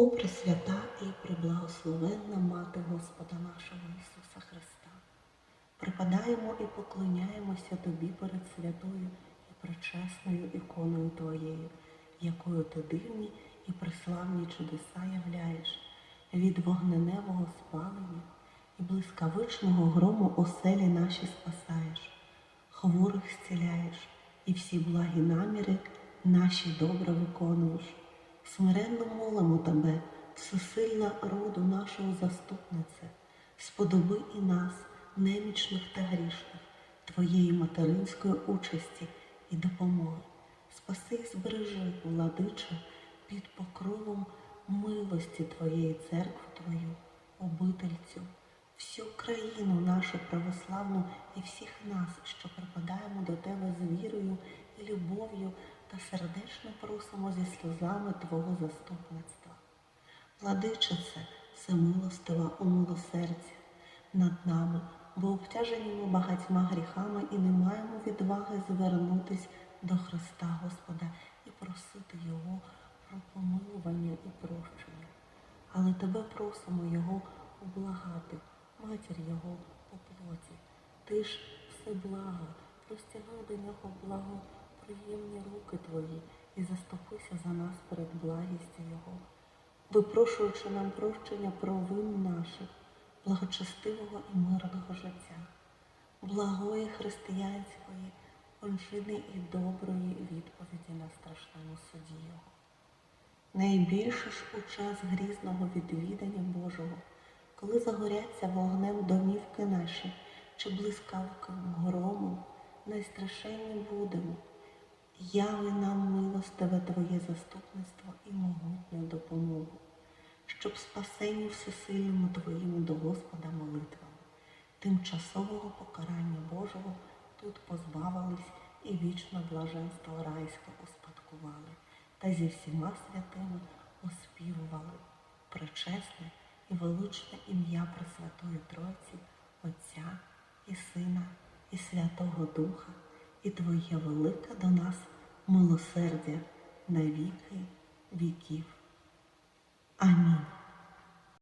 О Пресвята і преблагословенна Мати Господа нашого Ісуса Христа, припадаємо і поклоняємося Тобі перед святою і пречесною іконою Твоєю, якою Ти дивні і преславні чудеса являєш, від вогненевого спалення і блискавичного грому оселі наші спасаєш, хворих зціляєш, і всі благі наміри наші добре виконуєш. Смиренно молимо Тебе, всесильна роду нашого заступнице, сподоби і нас, немічних та грішних, Твоєї материнської участі і допомоги. Спаси і збережи, владиче, під покровом милості Твоєї церкву Твою, обительцю, всю країну нашу православну і всіх нас, що припадаємо до Тебе з вірою і любов'ю та сердечно просимо зі сльозами Твого заступництва. Владичице, всемилостива у милосердя над нами, бо обтяжені ми багатьма гріхами і не маємо відваги звернутись до Христа Господа і просити Його про помилування і прощення. Але Тебе просимо Його облагати, матір Його по плоті. Ти ж все благо, простягай до нього благо приємні руки Твої і заступися за нас перед благістю Його, випрошуючи нам прощення провин наших, благочестивого і мирного життя, благої християнської, кончини і доброї відповіді на страшному суді Його. Найбільше ж у час грізного відвідання Божого, коли загоряться вогнем домівки наші, чи блискавкою грому, найстрашенні будемо. Яви нам милостиве Твоє заступництво і могутню допомогу, щоб спасені всесильному Твоїм до Господа молитвами, тимчасового покарання Божого тут позбавились і вічне блаженство райське успадкували, та зі всіма святими оспівували. Пречесне і величне ім'я Пресвятої Тройці, Отця і Сина, і Святого Духа, і Твоє велике до нас милосердя на віки віків. Амінь.